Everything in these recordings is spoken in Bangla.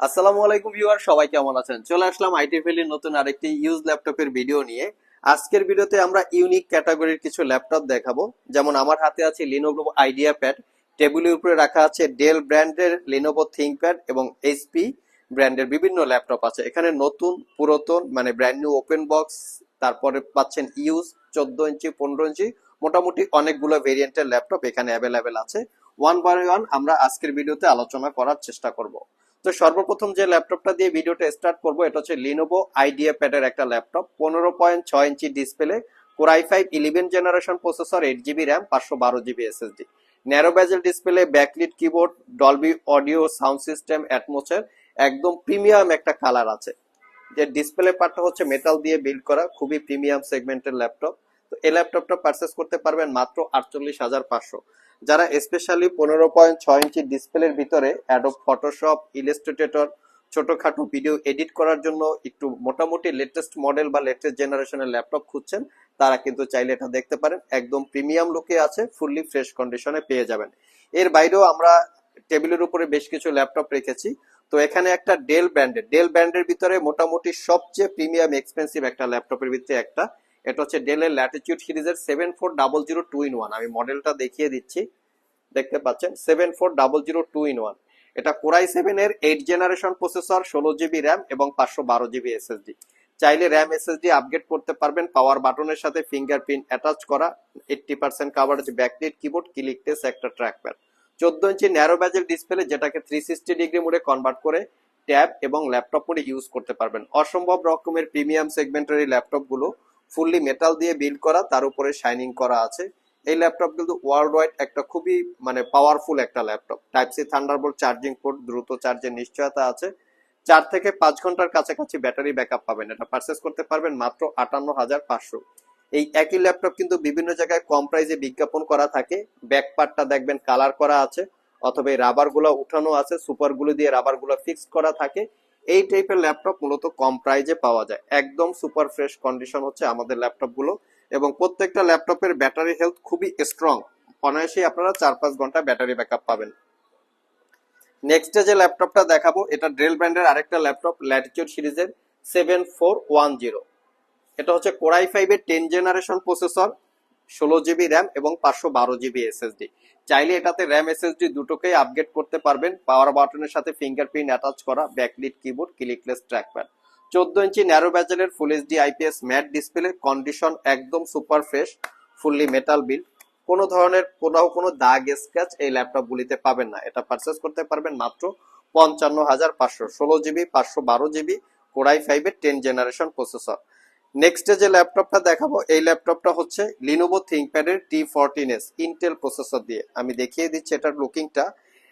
আসসালামু আলাইকুম ভিউয়ার, সবাই কেমন আছেন? চলে আসলাম আইটি ভ্যালির নতুন আরেকটি ইউজ ল্যাপটপের ভিডিও নিয়ে। আজকের ভিডিওতে আমরা ইউনিক ক্যাটাগরির কিছু ল্যাপটপ দেখাবো। যেমন আমার হাতে আছে লিনোভো আইডিয়া প্যাড টেবিলের উপরে রাখা আছে ডেল ব্র্যান্ডের লিনোভো থিংকপ্যাড এবং এইচপি ব্র্যান্ডের বিভিন্ন ল্যাপটপ আছে। এখানে নতুন, পুরাতন মানে ব্র্যান্ড নিউ ওপেন বক্স তারপরে পাচ্ছেন ইউজ চোদ্দ ইঞ্চি, পনেরো ইঞ্চি, মোটামুটি অনেকগুলো ভেরিয়েন্টের ল্যাপটপ এখানে অ্যাভেলেবেল আছে। ওয়ান বাই ওয়ান আমরা আজকের ভিডিওতে আলোচনা করার চেষ্টা করব। তো সর্বপ্রথম যে ল্যাপটপটা দিয়ে ভিডিওটা স্টার্ট করব, এটা হচ্ছে লিনোভো আইডিয়া প্যাডের একটা ল্যাপটপ, পনেরো পয়েন্ট ছয় inch display core i five eleven generation processor eight GB RAM পাঁচশো বারো GB SSD narrow bezel display backlit keyboard Dolby audio sound system atmosphere একদম প্রিমিয়াম একটা কালার আছে। যে ডিসপ্লে পার্টটা হচ্ছে মেটাল দিয়ে বিল্ড করা, খুবই প্রিমিয়াম সেগমেন্টের ল্যাপটপ। এই ল্যাপটপটা পারচেস করতে পারবেন মাত্র আটচল্লিশ হাজার পাঁচশো। যারা স্পেশালি পনেরো পয়েন্ট ছয় ইঞ্চি ডিসপ্লের ভিতরে অ্যাডোব ফটোশপ ইলাস্ট্রেটর ছোটখাটো ভিডিও এডিট করার জন্য একটু মোটামুটি লেটেস্ট মডেল বা লেটেস্ট জেনারেশনের ল্যাপটপ খুঁজছেন, তারা কিন্তু চাইলে এটা দেখতে পারেন। একদম প্রিমিয়াম লুকে আছে ফুললি ফ্রেশ কন্ডিশনে পেয়ে যাবেন। এর বাইরেও আমরা টেবিলের উপরে বেশ কিছু ল্যাপটপ রেখেছি। তো এখানে একটা ডেল ব্র্যান্ডের ডেল ব্র্যান্ডের ভিতরে মোটামুটি সবচেয়ে প্রিমিয়াম এক্সপেন্সিভ একটা ল্যাপটপের ভিতরে একটা এটা হচ্ছে ডেলের ল্যাটিটিউড সিরিজের seven four double zero two in one আমি মডেলটা দেখিয়ে দিচ্ছি। দেখতে পাচ্ছেন seven four double zero two in one এটা কোরাই সেভেন এর এইট জেনারেশন প্রসেসর ষোলো জিবি র্যাম এবং পাঁচশো বারো জিবি এসএসডি চাইলে র্যাম এসএসডি আপগ্রেড করতে পারবেন পাওয়ার বাটনের সাথে ফিঙ্গারপ্রিন্ট অ্যাটাচ করা eighty percent coverage backlit keyboard click টেস একটা ট্র্যাকপ্যাড চোদ্দ ইঞ্চি ন্যারো ব্যাজেল ডিসপ্লে যেটাকে থ্রি সিক্সটি ডিগ্রি মোডে কনভার্ট করে ট্যাব এবং ল্যাপটপ মোডে ইউজ করতে পারবেন। অসম্ভব রকমের প্রিমিয়াম সেগমেন্টের এই ল্যাপটপগুলো ফুললি মেটাল দিয়ে বিল্ড করা, তার উপরে শাইনিং করা আছে। এই ল্যাপটপ কিন্তু ওয়ার্ল্ড ওয়াইড একটা খুবই মানে পাওয়ারফুল একটা laptop type C Thunderbolt charging port দ্রুত চার্জের নিশ্চয়তা আছে। চার থেকে পাঁচ ঘণ্টার কাছাকাছি ব্যাটারি ব্যাকআপ পাবেন। এটা পারচেস করতে পারবেন মাত্র আটান্ন হাজার পাঁচশো। এই একই ল্যাপটপ কিন্তু বিভিন্ন জায়গায় কম প্রাইসে বিজ্ঞাপন করা থাকে। ব্যাক পার্টটা দেখবেন কালার করা আছে, অথবা এই রাবারগুলো উঠানো আছে সুপারগুলো দিয়ে রাবারগুলো ফিক্স করা থাকে। এই টাইপের ল্যাপটপ মূলত কম প্রাইজে পাওয়া যায়। একদম সুপার ফ্রেশ কন্ডিশন হচ্ছে আমাদের ল্যাপটপগুলো এবং প্রত্যেকটা ল্যাপটপের ব্যাটারি হেলথ খুবই স্ট্রং অনায়াসেই আপনারা চার পাঁচ ঘণ্টা ব্যাটারি ব্যাকআপ পাবেন। নেক্সট যে ল্যাপটপটা দেখাবো, এটা ড্রেল ব্র্যান্ডের আরেকটা ল্যাপটপ ল্যাটিটিউড সিরিজের সেভেন ফোর ওয়ান জিরো এটা হচ্ছে কোরাই ফাইভের টেন জেনারেশন প্রসেসর ষোলো জিবি র্যাম এবং পাঁচশো বারো জিবি এসএসডি। চাইলে এটাতে র্যাম এসএসডি দুটোকেই আপগ্রেড করতে পারবেন। পাওয়ার বাটনের সাথে ফিঙ্গারপ্রিন্ট অ্যাটাচ করা ব্যাকলিট কিবোর্ড ক্লিকলেস ট্র্যাকপ্যাড চোদ্দ ইঞ্চি narrow ব্যাজেলের full HD IPS matte display condition একদম super fresh fully metal build কোনো ধরনের কোথাও কোনো দাগ স্ক্র্যাচ এই ল্যাপটপ গুলিতে পাবেন না। এটা পারচেস করতে পারবেন মাত্র পঞ্চান্ন হাজার পাঁচশো। ষোলো জিবি, পাঁচশো বারো জিবি কোরাই ফাইভের টেন জেনারেশন প্রসেসর নেক্সটে যে ল্যাপটপটা দেখাবো, এই ল্যাপটপটা হচ্ছে Lenovo থিংকপ্যাডের T fourteen S Intel processor দিয়ে। আমি দেখিয়ে দিচ্ছি এটার লুকিংটা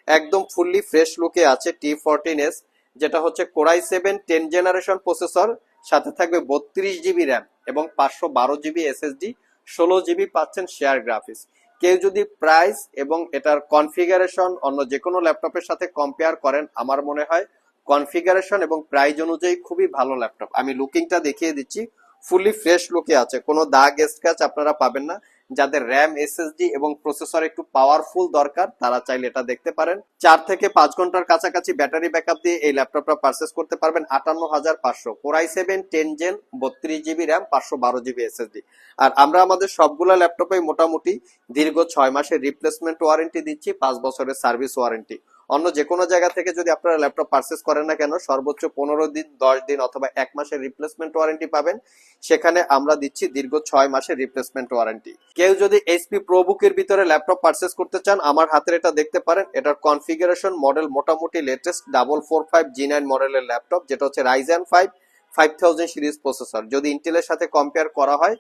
একদম ফুললি ফ্রেশ লুকে আছে টি ফোরটিন এস যেটা হচ্ছে core i seven ten generation processor সাথে থাকবে বত্রিশ জিবি র্যাম এবং পাঁচশো বারো জিবি এসএসডি ষোলো জিবি পাচ্ছেন শেয়ার গ্রাফিক্স কেউ যদি প্রাইস এবং এটার কনফিগারেশন অন্য যে কোনো ল্যাপটপের সাথে কম্পেয়ার করেন, আমার মনে হয় কনফিগারেশন এবং প্রাইস অনুযায়ী খুবই ভালো ল্যাপটপ। আমি লুকিংটা দেখিয়ে দিচ্ছি। ফুলি ফ্রেশ লুকে আছে। কোনো দাগ স্ক্র্যাচ আপনারা পাবেন না। যাদের র্যাম, এসএসডি এবং প্রসেসর একটু পাওয়ারফুল দরকার, তারা চাইলে এটা দেখতে পারেন। চার থেকে পাঁচ ঘণ্টার কাছাকাছি ব্যাটারি ব্যাকআপ দিয়ে এই ল্যাপটপটা পারচেস করতে পারবেন আটান্ন হাজার পাঁচশো। Core i seven ten gen বত্রিশ জিবি র্যাম পাঁচশো বারো জিবি এসএসডি আর আমরা আমাদের সবগুলো ল্যাপটপে মোটামুটি দীর্ঘ ছয় মাসের রিপ্লেসমেন্ট ওয়ারেন্টি দিচ্ছি, পাঁচ বছরের সার্ভিস ওয়ারেন্টি অন্য যে কোনো জায়গা থেকে যদি আপনারা ল্যাপটপ পারচেস করেন না কেন, সর্বোচ্চ পনেরো দিন, দশ দিন অথবা এক মাসের রিপ্লেসমেন্ট ওয়ারেন্টি পাবেন। সেখানে আমরা দিচ্ছি দীর্ঘ ছয় মাসের রিপ্লেসমেন্ট ওয়ারেন্টি কেউ যদি এইচপি প্রোবুকের ভিতরে ল্যাপটপ পারচেস করতে চান, আমার হাতের এটা দেখতে পারেন। এটার কনফিগারেশন মডেল মোটামুটি latest double four five G nine মডেলের ল্যাপটপ, যেটা হচ্ছে Ryzen five five thousand series processor যদি ইন্টেলের সাথে কম্পেয়ার করা হয়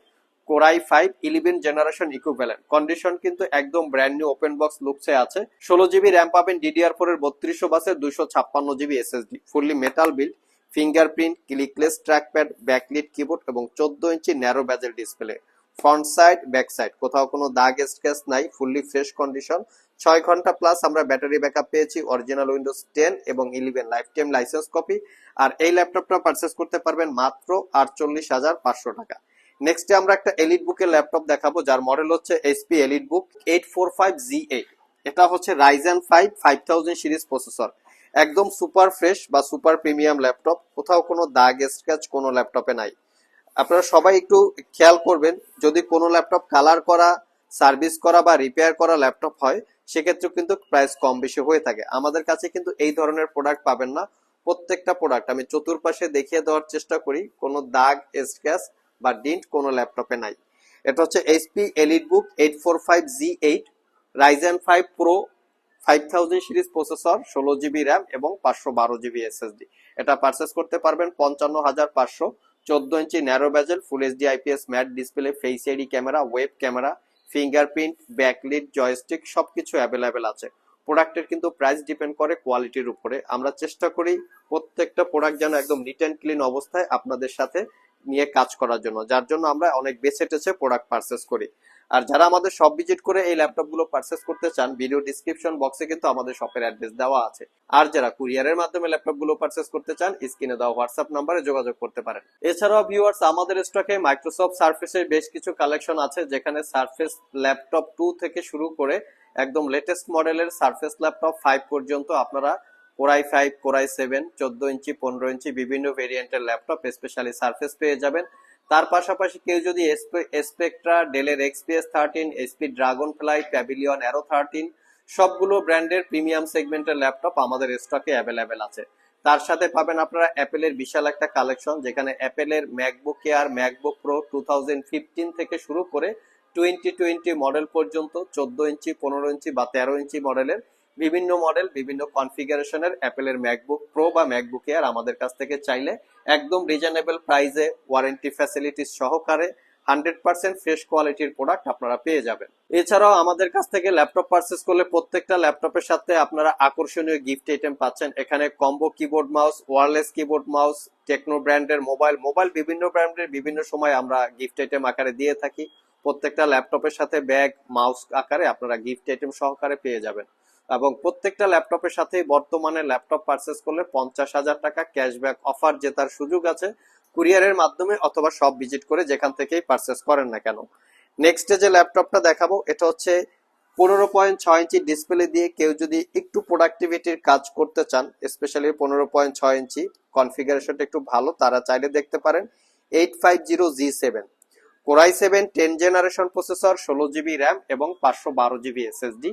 core i five eleven generation equivalent condition কিন্তু একদম ব্র্যান্ড নিউ ওপেন বক্স লুকসে আছে। ষোলো জিবি র্যাম পাবেন ডিডিআর ফোর এর বত্রিশশো বাসের দুইশো ছাপ্পান্ন GB SSD fully metal build fingerprint clickless trackpad backlit keyboard এবং চোদ্দ inch narrow bezel display front side back side কোথাও কোনো দাগ স্ক্র্যাচ নাই ফুললি ফ্রেশ কন্ডিশন ছয় ঘণ্টা প্লাস আমরা ব্যাটারি ব্যাকআপ পেয়েছি অরিজিনাল উইন্ডোজ টেন এবং eleven life time license copy আর এই ল্যাপটপটা পারচেস করতে পারবেন মাত্র আটচল্লিশ হাজার পাঁচশো টাকা। নেক্সটে আমরা একটা এলিট বুকের ল্যাপটপ দেখাবো, যার মডেল হচ্ছে HP EliteBook eight four five G eight এটা হচ্ছে Ryzen five five thousand series processor একদম সুপার ফ্রেশ বা সুপার প্রিমিয়াম ল্যাপটপ কোথাও কোনো দাগ স্ক্র্যাচ কোনো ল্যাপটপে নাই। আপনারা সবাই একটু খেয়াল করবেন, যদি কোনো ল্যাপটপ কালার করা সার্ভিস করা বা রিপেয়ার করা ল্যাপটপ হয় সেক্ষেত্রে কিন্তু প্রাইস কম বেশি হয়ে থাকে। আমাদের কাছে কিন্তু এই ধরনের প্রোডাক্ট পাবেন না। প্রত্যেকটা প্রোডাক্ট আমি চতুর্পাশে দেখিয়ে দেওয়ার চেষ্টা করি, কোনো দাগ স্ক্র্যাচ বা ডিন্ট কোনো ল্যাপটপে নাই। এটা হচ্ছে HP EliteBook eight four five G eight Ryzen five pro five thousand series processor ষোলো জিবি র্যাম এবং পাঁচশো বারো জিবি এসএসডি এটা পারচেস করতে পারবেন পঞ্চান্ন হাজার পাঁচশো, চোদ্দ inch narrow bezel full HD IPS matte display face ID camera web camera fingerprint backlit joystick সবকিছু অ্যাভেলেবেল আছে। প্রোডাক্টের কিন্তু প্রাইস ডিপেন্ড করে কোয়ালিটির উপরে। আমরা চেষ্টা করি প্রত্যেকটা প্রোডাক্ট যেন একদম নিট অ্যান্ড ক্লিন অবস্থায় আপনাদের সাথে নিয়ে কাজ করার জন্য, যার জন্য আমরা অনেক বেছে টেছে প্রোডাক্ট পারচেস করি। আর যারা আমাদের শপ ভিজিট করে এই ল্যাপটপগুলো পারচেস করতে চান ভিডিও ডিসক্রিপশন বক্সে কিন্তু আমাদের শপের অ্যাড্রেস দেওয়া আছে। আর যারা কুরিয়ারের মাধ্যমে ল্যাপটপগুলো পারচেস করতে চান স্ক্রিনে দেওয়া হোয়াটসঅ্যাপ নাম্বারে যোগাযোগ করতে পারেন। এছাড়াও ভিউয়ার্স আমাদের স্টকে মাইক্রোসফট সার্ফেসের বেশ কিছু কালেকশন আছে, যেখানে সার্ফেস ল্যাপটপ টু থেকে শুরু করে একদম লেটেস্ট মডেলের সার্ফেস ল্যাপটপ ফাইভ পর্যন্ত আপনারা কোরাই ফাইভ, কোরাই সেভেন, চোদ্দ ইঞ্চি, পনেরো ইঞ্চি বিভিন্ন ভেরিয়েন্টের ল্যাপটপ স্পেশালি সার্ফেস পেয়ে যাবেন। তার পাশাপাশি কেউ যদি স্পেকট্রা ডেলের XPS thirteen SP Dragonfly Pavilion Aero thirteen সবগুলো ব্র্যান্ডের প্রিমিয়াম সেগমেন্টের ল্যাপটপ আমাদের স্টকে অ্যাভেলেবেল আছে। তার সাথে পাবেন আপনারা অ্যাপেলের বিশাল একটা কালেকশন যেখানে অ্যাপেলের MacBook Air MacBook Pro two থেকে শুরু করে টোয়েন্টি টোয়েন্টি মডেল পর্যন্ত, চোদ্দ ইঞ্চি, পনেরো ইঞ্চি বা তেরো ইঞ্চি মডেলের বিভিন্ন মডেল বিভিন্ন কনফিগারেশনের অ্যাপেলের ম্যাকবুক প্রো বা ম্যাকবুক এয়ার আমাদের কাছ থেকে চাইলে একদম রিজনেবল প্রাইসে ওয়ারেন্টি ফ্যাসিলিটিস সহকারে হান্ড্রেড পার্সেন্ট ফ্রেশ কোয়ালিটির প্রোডাক্ট আপনারা পেয়ে যাবেন। এছাড়াও আমাদের কাছ থেকে ল্যাপটপ পারচেস করলে প্রত্যেকটা ল্যাপটপের সাথে আপনারা আকর্ষণীয় গিফট আইটেম পাচ্ছেন। এখানে combo keyboard mouse wireless keyboard mouse Tecno ব্র্যান্ডের মোবাইল মোবাইল বিভিন্ন ব্র্যান্ডের বিভিন্ন সময় আমরা গিফট আইটেম আকারে দিয়ে থাকি। প্রত্যেকটা ল্যাপটপের সাথে ব্যাগ মাউস আকারে আপনারা গিফট আইটেম সহকারে পেয়ে যাবেন। এবং প্রত্যেকটা ল্যাপটপের সাথে বর্তমানে ল্যাপটপ পারচেস করলে পঞ্চাশ হাজার টাকা ক্যাশব্যাক অফার জেতার সুযোগ আছে কুরিয়ারের মাধ্যমে অথবা সব ভিজিট করে যেখান থেকেই পারচেস করেন না কেন। নেক্সট যে ল্যাপটপটা দেখাবো, এটা হচ্ছে পনেরো পয়েন্ট ছয় ইঞ্চি ডিসপ্লে দিয়ে কেউ যদি একটু প্রোডাক্টিভিটির কাজ করতে চান স্পেশালি পনেরো পয়েন্ট ছয় ইঞ্চি কনফিগারেশনটা একটু ভালো, তারা চাইলে দেখতে পারেন eight five zero G seven core i seven ten generation processor ষোলো জিবি র্যাম এবং পাঁচশো বারো জিবি এসএসডি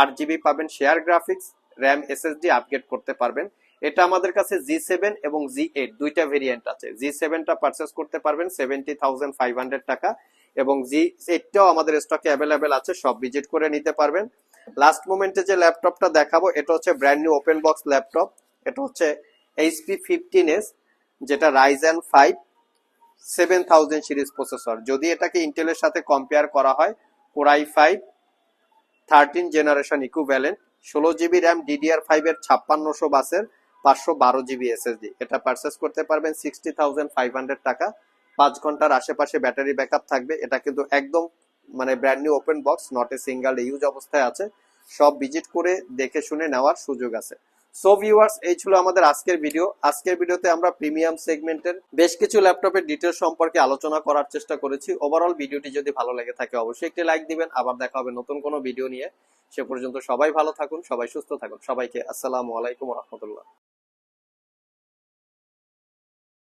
আট জিবি পাবেন share graphics, RAM SSD upgrade করতে পারবেন। এটা আমাদের কাছে জি সেভেন এবং জি এইট দুইটা ভেরিয়েন্ট আছে। জি সেভেনটা পারচেস করতে পারবেন সেভেন্টি থাউজেন্ড ফাইভ হান্ড্রেড টাকা এবং জি এইটটাও আমাদের স্টকে অ্যাভেলেবেল আছে, সব ভিজিট করে নিতে পারবেন। লাস্ট মোমেন্টে যে ল্যাপটপটা দেখাবো, এটা হচ্ছে brand new open box laptop এটা হচ্ছে এইচপি ফিফটিন এস যেটা Ryzen five seven thousand series processor যদি এটাকে ইন্টেলের সাথে কম্পেয়ার করা হয় core i five thirteen generation equivalent ষোলো জিবি র্যাম ডিডিআর ফাইভ এর ছাপ্পান্নশো বাসের পাঁচশো বারো জিবি এসএসডি এটা পারচেস করতে পারবেন সিক্সটি থাউজেন্ড ফাইভ হান্ড্রেড টাকা। পাঁচ ঘণ্টার আশেপাশে ব্যাটারি ব্যাকআপ থাকবে। এটা কিন্তু একদম মানে brand new open box not a single use অবস্থায় আছে। সব ভিজিট করে দেখে শুনে নেওয়ার সুযোগ আছে। সো ভিউয়ার্স এই ছিল আমাদের আজকের ভিডিও আজকের ভিডিওতে আমরা প্রিমিয়াম সেগমেন্টের বেশ কিছু ল্যাপটপের ডিটেল সম্পর্কে আলোচনা করার চেষ্টা করেছি। ওভারঅল ভিডিওটি যদি ভালো লাগে থাকে, অবশ্যই একটি লাইক দিবেন। আবার দেখা হবে নতুন কোনো ভিডিও নিয়ে। সে পর্যন্ত সবাই ভালো থাকুন, সবাই সুস্থ থাকুন। সবাইকে আসসালামু আলাইকুম রহমতুল্লাহ।